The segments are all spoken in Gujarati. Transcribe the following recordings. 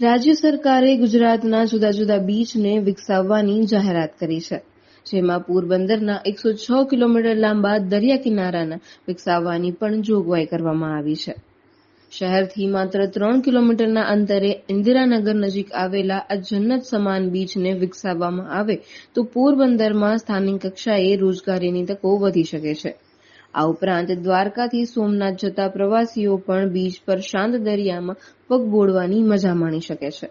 રાજ્ય સરકારે ગુજરાતના જુદા જુદા બીચને વિકસાવવાની જાહેરાત કરી છે, જેમાં પોરબંદરના એકસો છ કિલોમીટર લાંબા દરિયા કિનારાના વિકસાવવાની પણ જોગવાઈ કરવામાં આવી છે. શહેરથી માત્ર ત્રણ કિલોમીટરના અંતરે ઇન્દિરાનગર નજીક આવેલા આ જન્નત સમાન બીચને વિકસાવવામાં આવે તો પોરબંદરમાં સ્થાનિક કક્ષાએ રોજગારીની તકો વધી શકે છે. આ ઉપરાંત દ્વારકાથી સોમનાથ જતા પ્રવાસીઓ પણ બીચ પર શાંત દરિયામાં પગ બોળવાની મજા માણી શકે છે.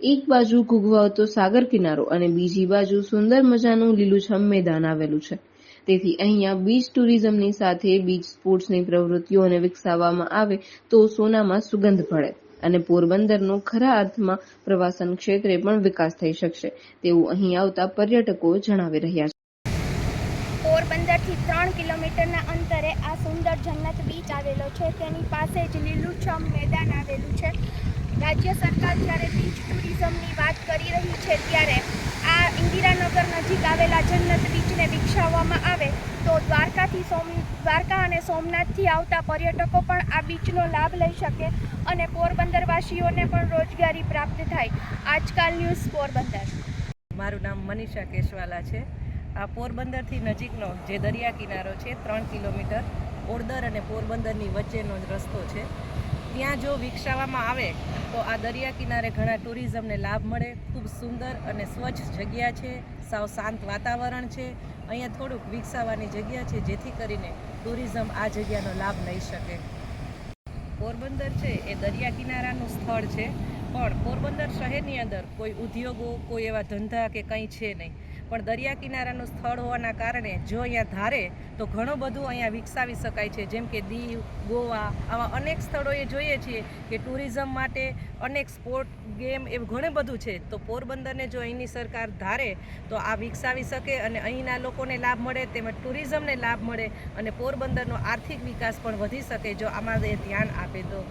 એક બાજુ ઘૂઘવાતો સાગર કિનારો અને બીજી બાજુ સુંદર મજાનું લીલુંછમ મેદાન આવેલું છે. તેથી અહીંયા બીચ ટુરિઝમની સાથે બીચ સ્પોર્ટ્સની પ્રવૃત્તિઓને વિકસાવવામાં આવે તો સોનામાં સુગંધ ભળે અને પોરબંદરનો ખરા અર્થમાં પ્રવાસન ક્ષેત્રે પણ વિકાસ થઈ શકશે તેવું અહીં આવતા પર્યટકો જણાવી રહ્યા છે. પોરબંદરથી ત્રણ કિલોમીટરના સુંદર જન્નત બીચ આવેલો છે. તેની પાસે જ લીલુંછમ મેદાન આવેલું છે. રાજ્ય સરકાર જ્યારે બીચ ટુરિઝમની વાત કરી રહી છે ત્યારે આ ઇન્દિરાનગર નજીક આવેલા જન્નત બીચને વિકસાવવામાં આવે તો દ્વારકાથી સોમ, દ્વારકા અને સોમનાથથી આવતા પર્યટકો પણ આ બીચનો લાભ લઈ શકે અને પોરબંદરવાસીઓને પણ રોજગારી પ્રાપ્ત થાય. આજકાલ ન્યૂઝ પોરબંદર. મારું નામ મનીષા કેશવાલા છે. આ પોરબંદરથી નજીકનો જે દરિયા કિનારો છે, ત્રણ કિલોમીટર ઓરદર અને પોરબંદરની વચ્ચેનો જ રસ્તો છે. ત્યાં જો વિકસાવવામાં આવે, તો આ દરિયા કિનારે ઘણા ટુરિઝમને લાભ મળે. ખૂબ સુંદર અને સ્વચ્છ જગ્યા છે. સાવ શાંત વાતાવરણ છે. અહીંયા થોડુંક વિકસાવવાની જગ્યા છે, જેથી કરીને ટુરિઝમ આ જગ્યાનો લાભ લઈ શકે. પોરબંદર છે એ દરિયા કિનારાનું સ્થળ છે, પણ પોરબંદર શહેરની અંદર કોઈ ઉદ્યોગો, કોઈ એવા ધંધા કે કંઈ છે નહીં. પણ દરિયા કિનારાનું સ્થળ હોવાના કારણે જો અહીંયા ધારે, તો ઘણું બધું અહીંયા વિકસાવી શકાય છે. જેમ કે દીવ, ગોવા, આવા અનેક સ્થળોએ જોઈએ છીએ કે ટુરિઝમ માટે અનેક સ્પોર્ટ ગેમ એવું ઘણું બધું છે. તો પોરબંદરને જો અહીંની સરકાર ધારે, તો આ વિકસાવી શકે અને અહીંના લોકોને લાભ મળે, તેમજ ટુરિઝમને લાભ મળે અને પોરબંદરનો આર્થિક વિકાસ પણ વધી શકે, જો આમાં ધ્યાન આપે તો.